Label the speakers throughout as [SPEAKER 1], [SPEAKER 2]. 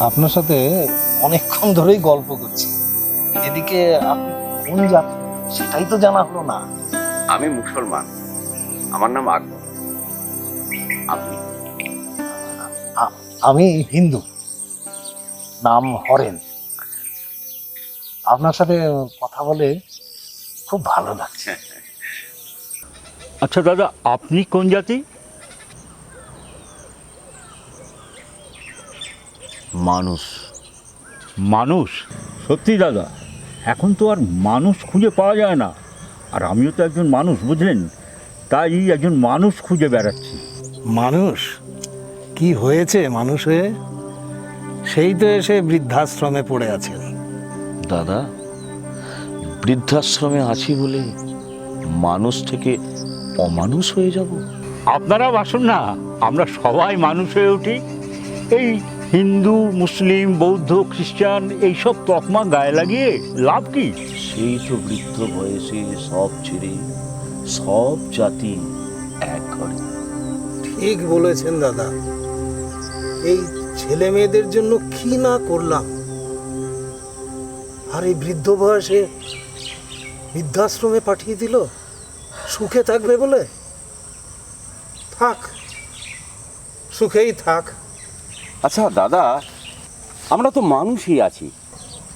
[SPEAKER 1] আপনার সাথে অনেকক্ষণ ধরেই গল্প করছি। এদিকে আপনি কোন জাতি? সেটাই তো জানা হলো না।
[SPEAKER 2] আমি মুসলমান। আমার নাম আকবর। আপনি?
[SPEAKER 1] আমি হিন্দু। নাম হরেন। আপনার সাথে কথা বলে খুব ভালো লাগছে।
[SPEAKER 3] আচ্ছা দাদা আপনি কোন জাতি?
[SPEAKER 2] মানুষ।
[SPEAKER 3] মানুষ? সত্যি দাদা এখন তো আর মানুষ খুঁজে পাওয়া যায় না। আর আমিও তো একজন মানুষ বুঝলেন? তাই একজন মানুষ খুঁজে বেড়াচ্ছি।
[SPEAKER 1] মানুষ? কি হয়েছে মানুষ হয়ে? সেই তো এসে বৃদ্ধাশ্রমে পড়ে আছেন
[SPEAKER 4] দাদা বৃদ্ধাশ্রমে আছি বলে মানুষ থেকে অমানুষ হয়ে যাব?
[SPEAKER 3] আপনারা বাসুন না আমরা সবাই মানুষ হয়ে উঠি। এই হিন্দু মুসলিম বৌদ্ধ খ্রিস্টান এইসব তকমা গায়ে লাগিয়ে লাভ কি?
[SPEAKER 4] সেই তো বৃদ্ধ বয়সে সব ছেড়ে সব জাতি এক ঘরে
[SPEAKER 1] ঠিক বলেছেন দাদা। এই ছেলে মেয়েদের জন্য কি না করলাম? আর এই বৃদ্ধ বয়সে বৃদ্ধাশ্রমে পাঠিয়ে দিল? সুখে থাকবে বলে? থাক সুখেই থাক।
[SPEAKER 2] আচ্ছা দাদা আমরা তো মানুষই আছি।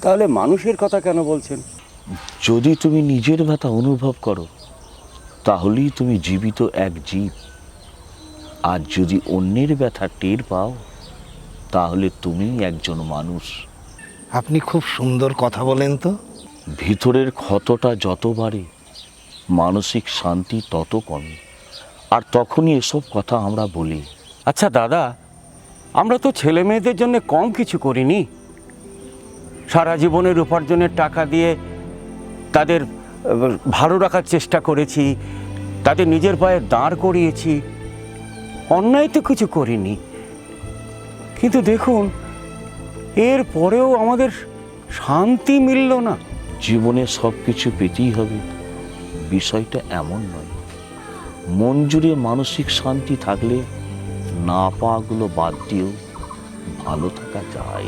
[SPEAKER 2] তাহলে মানুষের কথা কেন বলছেন?
[SPEAKER 4] যদি তুমি নিজের ব্যথা অনুভব করো তাহলেই তুমি জীবিত এক জীব। আর যদি অন্যের ব্যথা টের পাও তাহলে তুমি একজন মানুষ।
[SPEAKER 1] আপনি খুব সুন্দর কথা বলেন তো।
[SPEAKER 4] ভিতরের ক্ষতটা যত বাড়ে মানসিক শান্তি তত কমে। আর তখনই এসব কথা আমরা বলি।
[SPEAKER 2] আচ্ছা দাদা আমরা তো ছেলে মেয়েদের জন্য কম কিছু করিনি। সারা জীবনের উপার্জনের টাকা দিয়ে তাদের, ভালো রাখার চেষ্টা করেছি, তাদের নিজের পায়ে দাঁড় করিয়েছি। অন্যায় তো কিছু করিনি। কিন্তু দেখুন, এর পরেও আমাদের শান্তি মিলল না।
[SPEAKER 4] জীবনে সব কিছু পেতেই হবে। বিষয়টা এমন নয়। মন জুড়ে মানসিক শান্তি থাকলে না পাওয়াগুলো বাদ দিয়েও ভালো থাকা যায়।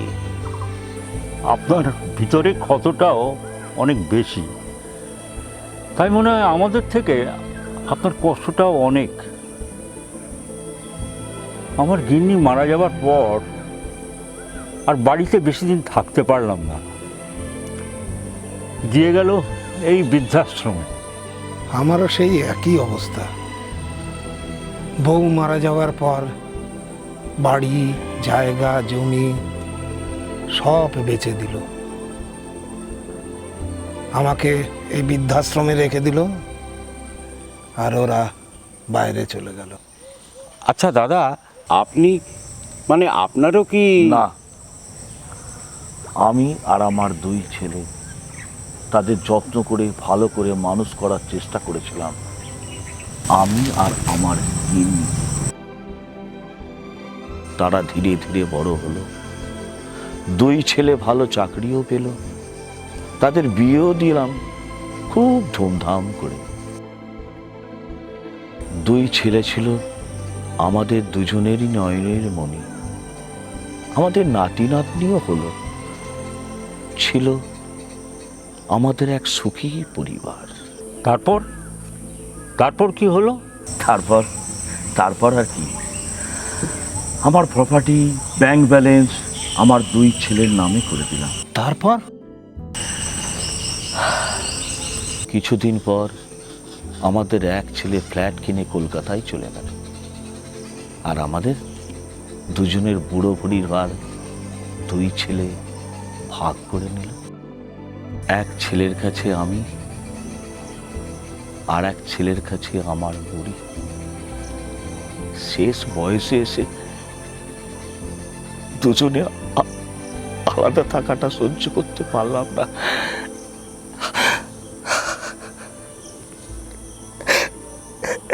[SPEAKER 3] আপনার ভিতরে ক্ষতটাও অনেক বেশি। তাই মনে হয় আমাদের থেকে আপনার কষ্টটাও অনেক। আমার গিন্নি মারা যাবার পর আর বাড়িতে বেশি দিন থাকতে পারলাম না। দিয়ে গেল এই বৃদ্ধাশ্রমে।
[SPEAKER 1] আমারও সেই একই অবস্থা। বউ মারা যাওয়ার পর বাড়ি জায়গা জমি সব বেচে দিল। আমাকে এই বৃদ্ধাশ্রমে রেখে দিল আর ওরা বাইরে চলে গেল।
[SPEAKER 2] আচ্ছা দাদা আপনি মানে আপনারও কি
[SPEAKER 4] না আমি আর আমার দুই ছেলে তাদের যত্ন করে ভালো করে মানুষ করার চেষ্টা করেছিলাম। আমি আর আমার গিন্নি। তারা ধীরে ধীরে বড় হলো। দুই ছেলে ভালো চাকরিও পেল। তাদের বিয়েও দিলাম। খুব ধুমধাম করে। দুই ছেলে ছিল আমাদের দুজনেরই নয়নের মণি। আমাদের নাতি নাতনিও হলো। ছিল আমাদের এক সুখী পরিবার।
[SPEAKER 3] তারপর? তারপর কি হলো?
[SPEAKER 4] তারপর তারপর আর কি? আমার প্রপার্টি ব্যাংক ব্যালেন্স আমার দুই ছেলের নামে করে দিলাম।
[SPEAKER 1] তারপর?
[SPEAKER 4] কিছুদিন পর আমাদের এক ছেলে ফ্ল্যাট কিনে কলকাতায় চলে গেল। আর আমাদের দুজনের বুড়ো বুড়ির ভার দুই ছেলে ভাগ করে নিল। এক ছেলের কাছে আমি আর এক ছেলের কাছে আমার বুড়ি। শেষ বয়সে এসে দুজনে আলাদা থাকাটা সহ্য করতে পারলাম না।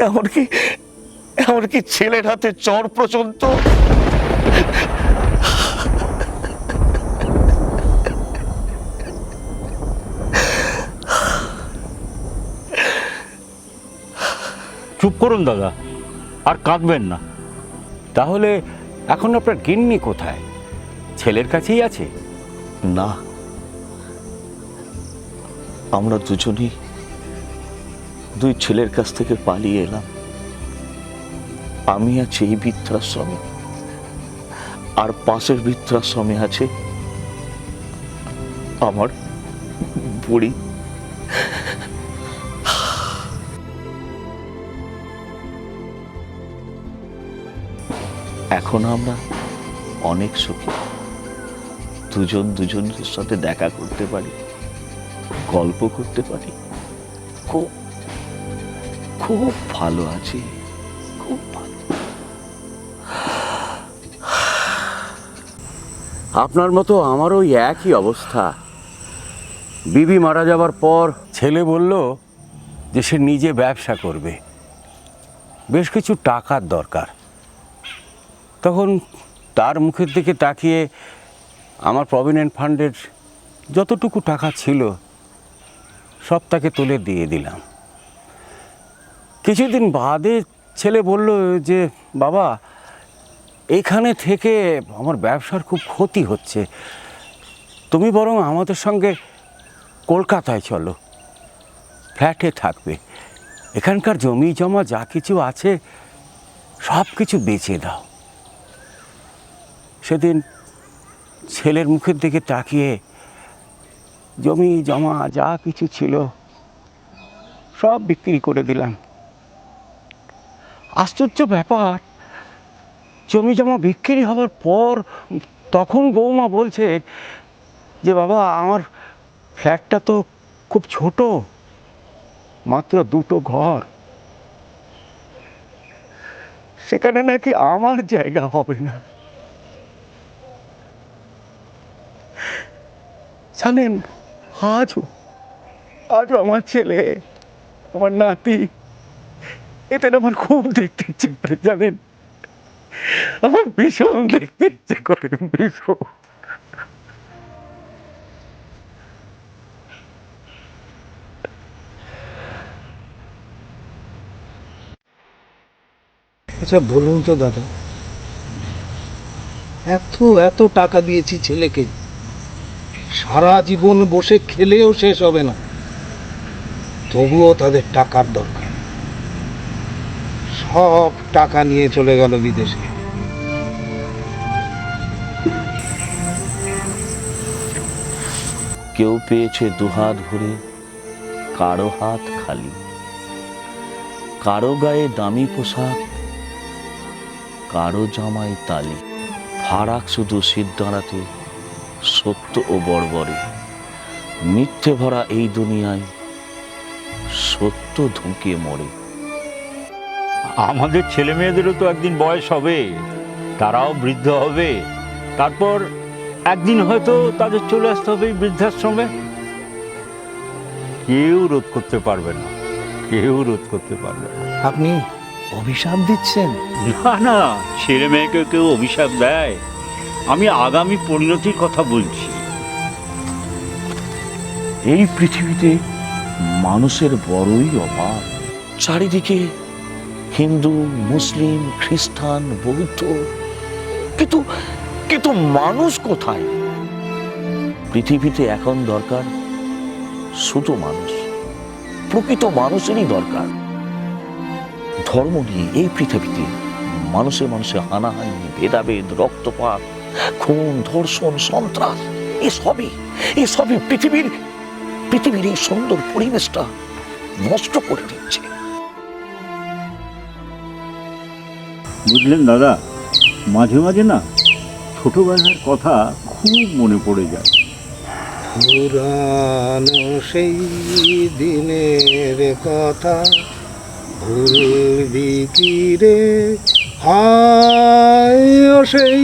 [SPEAKER 4] এমনকি এমনকি ছেলের হাতে চর পর্যন্ত
[SPEAKER 3] করুন দাদা। আর কাঁদবেন না।
[SPEAKER 2] তাহলে এখন আপনার গিন্নি কোথায়? ছেলের কাছেই আছে?
[SPEAKER 4] না। আমরা দুজনেই দুই ছেলের কাছ থেকে পালিয়ে এলাম। আমি আছি এই বৃদ্ধাশ্রমে। আর পাশের বৃদ্ধাশ্রমে আছে আমার বুড়ি। এখন আমরা অনেক সুখী। দুজন দুজনের সাথে দেখা করতে পারি, গল্প করতে পারি। খুব খুব ভালো আছি। খুব ভালো।
[SPEAKER 2] আপনার মতো আমারও ওই একই অবস্থা। বিবি মারা যাবার পর ছেলে বলল যে সে নিজে ব্যবসা করবে। বেশ কিছু টাকার দরকার। তখন তার মুখের দিকে তাকিয়ে আমার প্রভিডেন্ট ফান্ডের যতটুকু টাকা ছিল, সব তাকে তুলে দিয়ে দিলাম। কিছুদিন বাদে ছেলে বলল যে, বাবা, এখানে থেকে আমার ব্যবসার খুব ক্ষতি হচ্ছে। তুমি বরং আমাদের সঙ্গে কলকাতায় চলো। ফ্ল্যাটে থাকবে। এখানকার জমি জমা যা কিছু আছে সব কিছু বেচে দাও। সেদিন ছেলের মুখের দিকে তাকিয়ে জমি, জমা, যা কিছু ছিল সব বিক্রি করে দিলাম। আশ্চর্য ব্যাপার, জমি, জমা বিক্রি হওয়ার পর তখন বৌমা বলছে যে, বাবা, আমার ফ্ল্যাটটা তো খুব ছোট, মাত্র দুটো ঘর। সেখানে নাকি আমার জায়গা হবে না। জানেন আজও আজও আমার ছেলে, আমার নাতি এদের আমার খুব দেখতে ইচ্ছে করে, জানেন? আমার ভীষণ দেখতে ইচ্ছে করে, ভীষণ।
[SPEAKER 1] আচ্ছা বলুন তো দাদা, এত এত টাকা দিয়েছি ছেলেকে। সারা জীবন বসে খেলেও শেষ হবে না। তবুও তাদের টাকার দরকার। সব টাকা নিয়ে চলে গেল বিদেশে।
[SPEAKER 4] কেউ পেয়েছে দুহাত ভরে, কারও হাত খালি। কারও গায়ে দামি পোশাক, কারও জামাই তালি। ফারাক শুধু সিদ্ধারাতে সত্য ও বড়বড়ে মিথ্যে ভরা এই দুনিয়ায় সত্য ধুঁকে মরে।
[SPEAKER 3] আমাদের ছেলে মেয়েদেরও তো একদিন বয়স হবে তারাও বৃদ্ধ হবে। তারপর একদিন হয়তো তাদের চলে আসতে হবে বৃদ্ধাশ্রমে। কেউ রোধ করতে পারবে না কেউ রোধ করতে পারবে না।
[SPEAKER 1] আপনি অভিশাপ দিচ্ছেন?
[SPEAKER 3] না না ছেলে মেয়েকে কেউ অভিশাপ দেয়। আমি আগামী পরিণতির কথা বলছি।
[SPEAKER 4] এই পৃথিবীতে মানুষের বড়ই অভাব চারিদিকে হিন্দু, মুসলিম, খ্রিস্টান, বৌদ্ধ। কিন্তু কিন্তু মানুষ কোথায়? পৃথিবীতে এখন দরকার শুধু মানুষ। প্রকৃত মানুষেরই দরকার। ধর্ম নিয়ে এই পৃথিবীতে মানুষে মানুষে হানাহানি, ভেদাভেদ, রক্তপাত খুন ধর্ষণ সন্ত্রাস এসবই এসবই পৃথিবীর পৃথিবীর এই সুন্দর পরিবেশটা নষ্ট করে দিচ্ছে।
[SPEAKER 3] বুঝলেন দাদা মাঝে মাঝে না ছোটবেলার কথা খুব মনে পড়ে যায়।
[SPEAKER 1] পুরানো সেই দিনের কথা ভুলবি কি রে? হায় সেই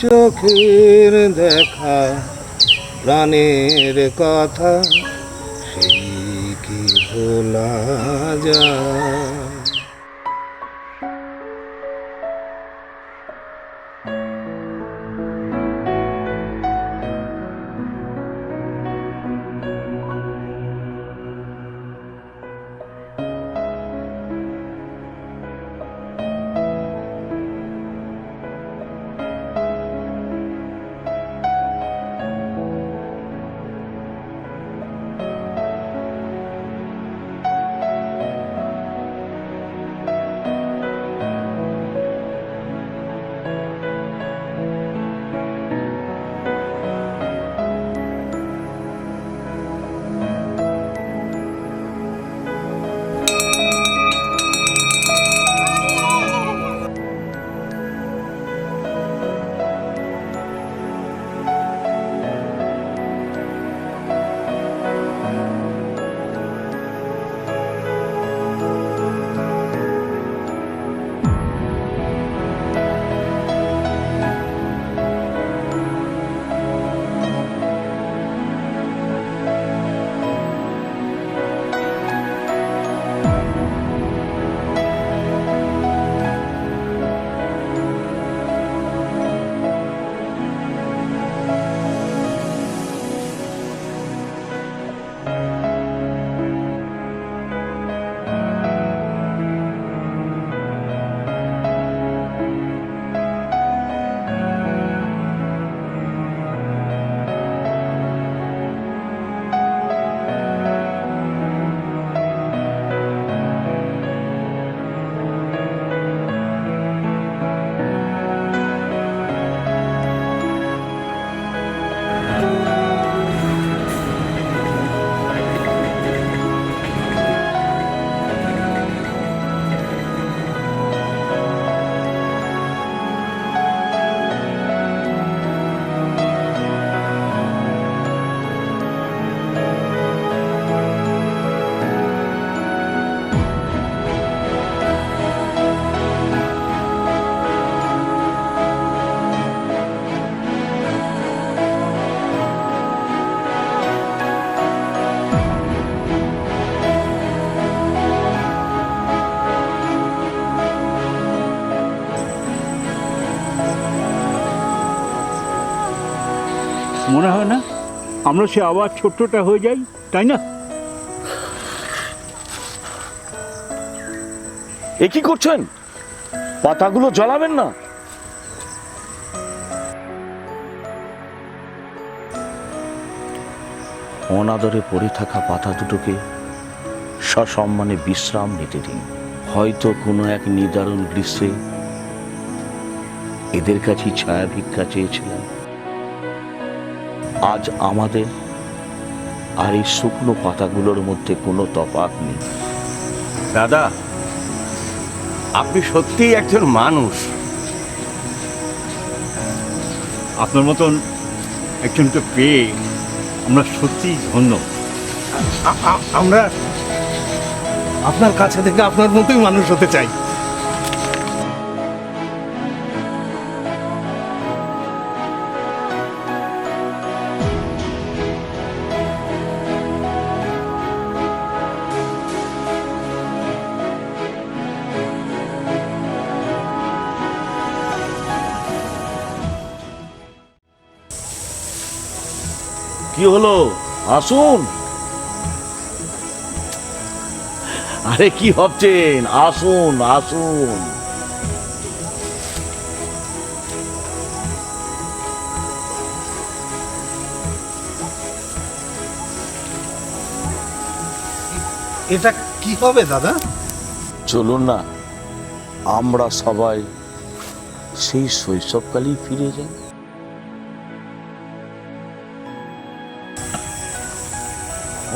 [SPEAKER 1] চোখের দেখা প্রাণের কথা সেই কি ভোলা যায়?
[SPEAKER 3] আমরা সে আবার ছোট্টটা হয়ে যাই, তাই না?
[SPEAKER 4] এ কি করছেন? পাতাগুলো জ্বালাবেন না? অনাদরে পড়ে থাকা পাতা দুটোকে সসম্মানে বিশ্রাম নিতে দিন। হয়তো কোনো এক নিদারুণ গ্রীষ্মে এদের কাছেই ছায়া ভিক্ষা চেয়েছিলাম আজ আমাদের আর এই শুকনো পাতাগুলোর মধ্যে কোনো তফাৎ নেই।
[SPEAKER 2] দাদা আপনি সত্যিই একজন মানুষ।
[SPEAKER 3] আপনার মতন একজনকে পেয়ে আমরা সত্যিই ধন্য।
[SPEAKER 1] আমরা আপনার কাছে থেকে আপনার মতোই মানুষ হতে চাই।
[SPEAKER 4] হলো? আসুন। আরে কি ভাবছেন? আসুন আসুন।
[SPEAKER 1] এটা কি হবে দাদা?
[SPEAKER 4] চলুন না আমরা সবাই সেই শৈশবকালেই ফিরে যাই।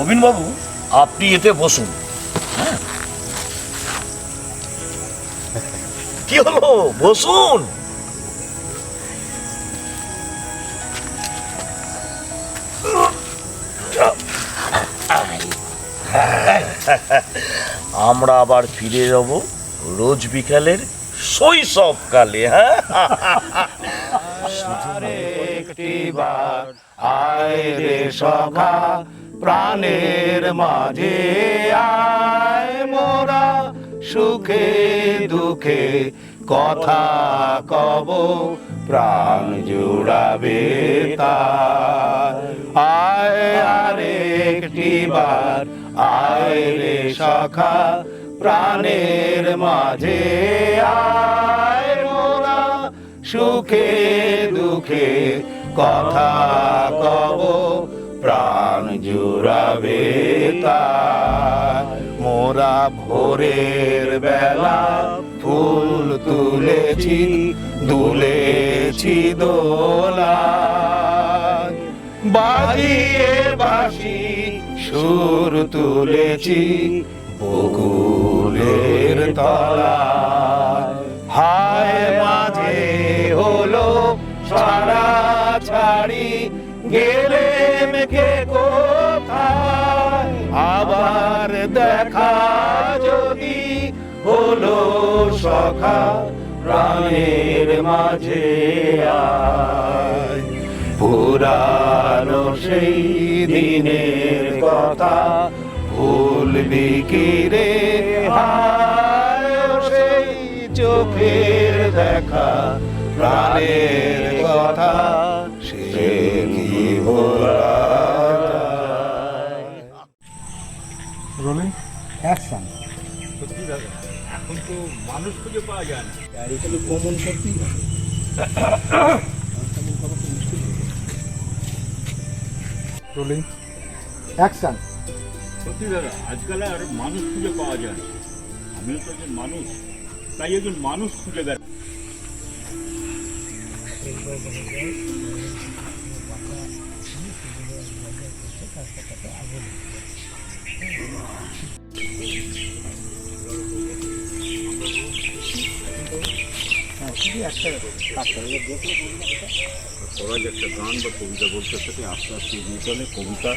[SPEAKER 4] বাবু আপনি এতে বসুন। হ্যাঁ? কি হলো? বসুন। আমরা আবার ফিরে যাব রোজ বিকালের শৈশবকালে হ্যাঁ?
[SPEAKER 1] আয় রে প্রাণের মাঝে আয় মোরা সুখে দুঃখে, কথা কব, প্রাণ জুড়াবে তার। আয় আর একটিবার আয় রে সখা, প্রাণের মাঝে আয় মোরা সুখে দুঃখে, কথা জুড়াবে তার মোরা ভোরের বেলা। ফুল তুলেছি, দুলেছি দোলা বাজিয়ে বাসি সুর তুলেছি, বকুলের তলা হায় মাঝে হলো সারা ছাড়ি গেলে দেখা যদি হলো সখা, প্রাণের মাঝে পুরানো সেই দিনের কথা ভুলবি কি রে? সেই চোখের দেখা, প্রাণের কথা সে কি ভোলা
[SPEAKER 3] সত্যি দাদা এখন তো মানুষ খুঁজে পাওয়া যায় না সত্যি দাদা আজকাল আর মানুষ খুঁজে পাওয়া যায় না। আমিও তো একজন মানুষ তাই একজন মানুষ খুঁজে বেড়া সবাই একটা গান বা কবিতা বলতে সাথে আস্তে আস্তে এগিয়ে চলে কবিতা।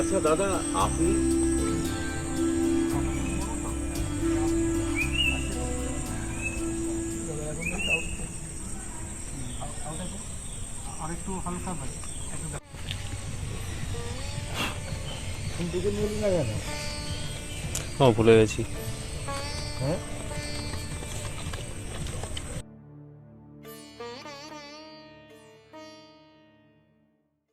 [SPEAKER 3] আচ্ছা দাদা আপনি
[SPEAKER 5] ও ভুলে গেছি।
[SPEAKER 1] হ্যাঁ